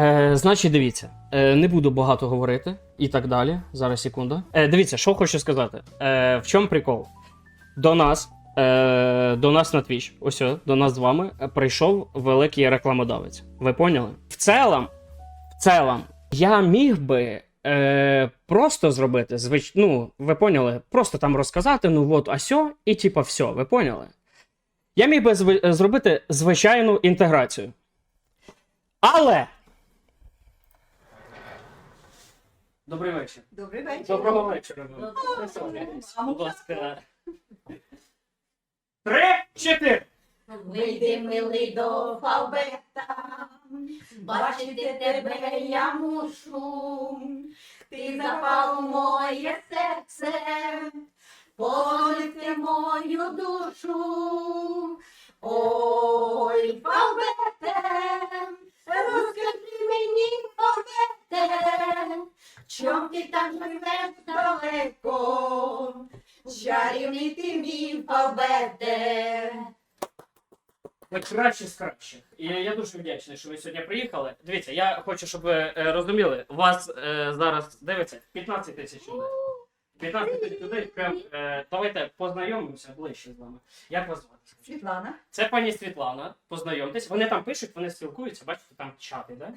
Е, значить, дивіться, е, не буду багато говорити і так далі. Зараз секунду. Е, дивіться, що хочу сказати. Е, в чому прикол? До нас, е, до нас на Twitch, ось до нас з вами е, прийшов великий рекламодавець. Ви поняли? В цілому, в цілому, я міг би. Е, просто зробити звич... ну, ви поняли, просто там розказати, ну от асьо, і типа все, ви поняли? Я міг би зви- зробити звичайну інтеграцію. Але. Добрий вечір. Добрий вечір. Доброго вечора. Будь ласка. Три, чотири. Вийди, милий до фалбета, бачити тебе я мушу, ти запал у моє серце, полити мою душу. Так далеко, чарівний ти мій фалбете. Ви краще з кращих. І я дуже вдячний, що ви сьогодні приїхали. Дивіться, я хочу, щоб ви е, розуміли, вас е, зараз дивиться 15 тисяч людей. 15 людей. Прям е, давайте познайомимося ближче з вами. Як вас звати? Світлана. Це пані Світлана. Познайомтесь. Вони там пишуть, вони спілкуються, бачите, там чати, да?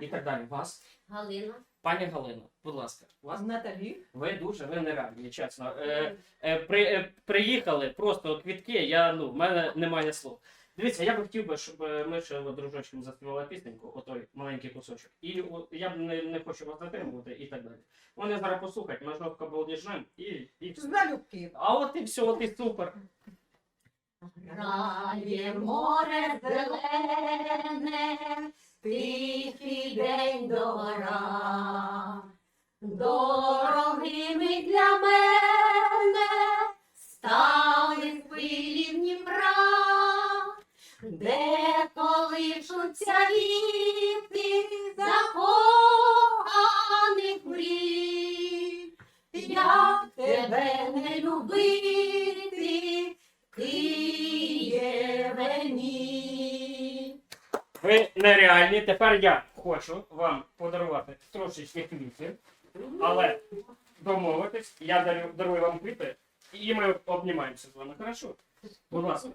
І так далі. Вас, Галина. пані Галина, будь ласка, вас Наталі. ви дуже ви нереальні, чесно. Е, е, при, е, приїхали просто квітки, я, ну, в мене немає слов. Дивіться, я би хотів би, щоб ми ще дружочком заспівали пісеньку, отой маленький кусочок. І о, я б не, не хочу вас затримувати і так далі. Вони зараз послухають, ми жорстко балдіжнем і, і все. Залюбки. А от і все, от і супер. Грає море зелене, тихий день дора. Дорогими де колишуться віти закоханих мрій. Як тебе не любити, Києве мій. Ви нереальні. Тепер я хочу вам подарувати трошечки квітів, але домовитись, я дарю, дарую вам квіти, і ми обнімаємося з вами. Хорошо? Будь ласка.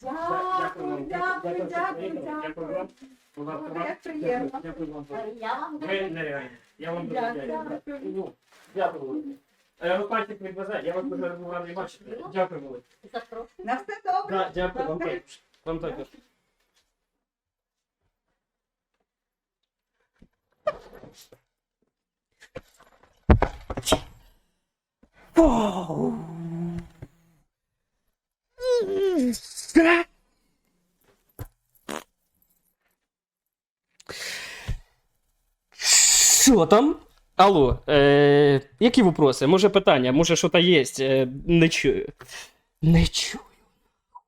Дякую, дякую, дякую. Дякую дякую. Вам. як приємно. Дякую, дякую вам. Я вам нереальні. Я вам дуже Дякую. дякую. Ну, Дякую. вам. Е, я вас дуже радий бачити. Дякую велике. Запрошую. На все добре. Да, Дякую вам також. Вам також. Що там? Алло, е, які вопроси? Може питання, може що-то є? Е, не чую. Не чую.